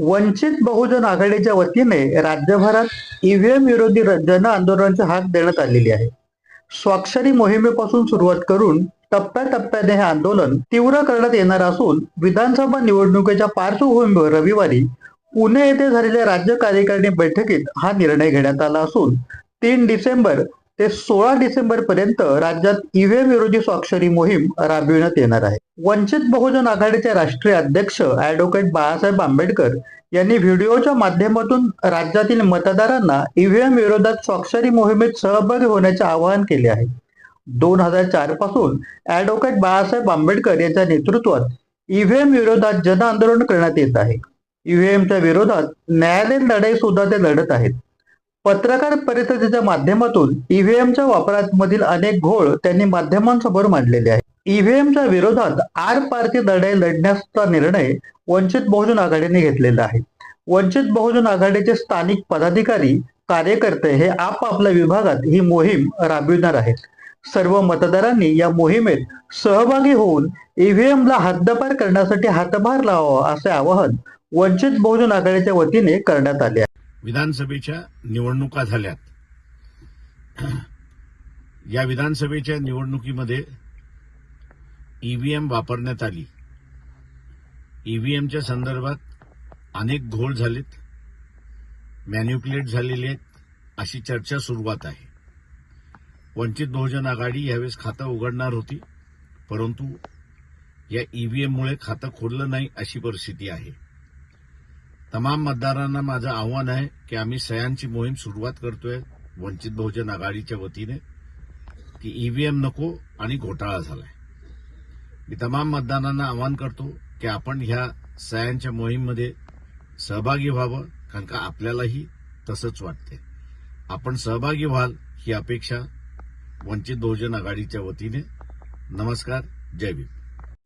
वंचित बहुजन आघाडीच्या वतीने राज्यभरात ईव्हीएम विरोधी जन आंदोलनाची हाक देण्यात आलेली आहे. स्वाक्षरी मोहिमेपासून सुरुवात करून टप्प्याटप्प्याने हे आंदोलन तीव्र करण्यात येणार असून विधानसभा निवडणुकीच्या पार्श्वभूमीवर रविवारी पुणे येथे झालेल्या राज्य कार्यकारिणी बैठकीत हा निर्णय घेण्यात आला असून तीन डिसेंबर ते सोळा डिसेंबर पर्यंत राज्यात ईव्हीएम विरोधी स्वाक्षरी मोहीम राबविण्यात येणार आहे. वंचित बहुजन आघाडीचे राष्ट्रीय अध्यक्ष ऍडव्होकेट बाळासाहेब आंबेडकर यांनी व्हिडिओच्या माध्यमातून राज्यातील मतदारांना ईव्हीएम विरोधात स्वाक्षरी मोहिमेत सहभागी होण्याचे आवाहन केले आहे. दोन हजार चारपासून ऍडव्होकेट बाळासाहेब आंबेडकर यांच्या नेतृत्वात ईव्हीएम विरोधात जन आंदोलन करण्यात येत आहे. ईव्हीएमच्या विरोधात न्यायालयीन लढाई सुद्धा ते लढत आहेत. पत्रकार परिषदेच्या माध्यमातून ईव्हीएमच्या वापरामधील अनेक घोळ त्यांनी माध्यमांसमोर मांडलेले आहे ईव्हीएमच्या विरोधात आर पारची लढाई लढण्याचा निर्णय वंचित बहुजन आघाडीने घेतलेला आहे. वंचित बहुजन आघाडीचे स्थानिक पदाधिकारी कार्यकर्ते हे आपापल्या विभागात ही मोहीम राबविणार आहेत. सर्व मतदारांनी या मोहिमेत सहभागी होऊन ईव्हीएमला हद्दपार करण्यासाठी हातभार लावावा असे आवाहन वंचित बहुजन आघाडीच्या वतीने करण्यात आले आहे. विधानसभेच्या निवडणुका झाल्यात. या विधानसभेच्या निवडणुकीमध्ये ईव्हीएम वापरण्यात आली. ईव्हीएमच्या संदर्भात अनेक घोळ झालेत मॅन्युक्युलेट झालेले आहेत अशी चर्चा सुरुवात आहे. वंचित बहुजन आघाडी यावेळेस खातं उघडणार होती परंतु या ईव्हीएममुळे खातं खोललं नाही अशी परिस्थिती आहे. तमाम मतदारांना माझं आव्हान आहे की आम्ही सह्यांची मोहीम सुरुवात करतोय वंचित बहुजन आघाडीच्या वतीने की ईव्हीएम नको आणि घोटाळा झालाय. मी तमाम मतदारांना आवाहन करतो की आपण ह्या सह्यांच्या मोहीममध्ये सहभागी व्हावं कारण का आपल्यालाही तसंच वाटते आपण सहभागी व्हाल ही अपेक्षा वंचित बहुजन आघाडीच्या वतीने. नमस्कार जय भीम.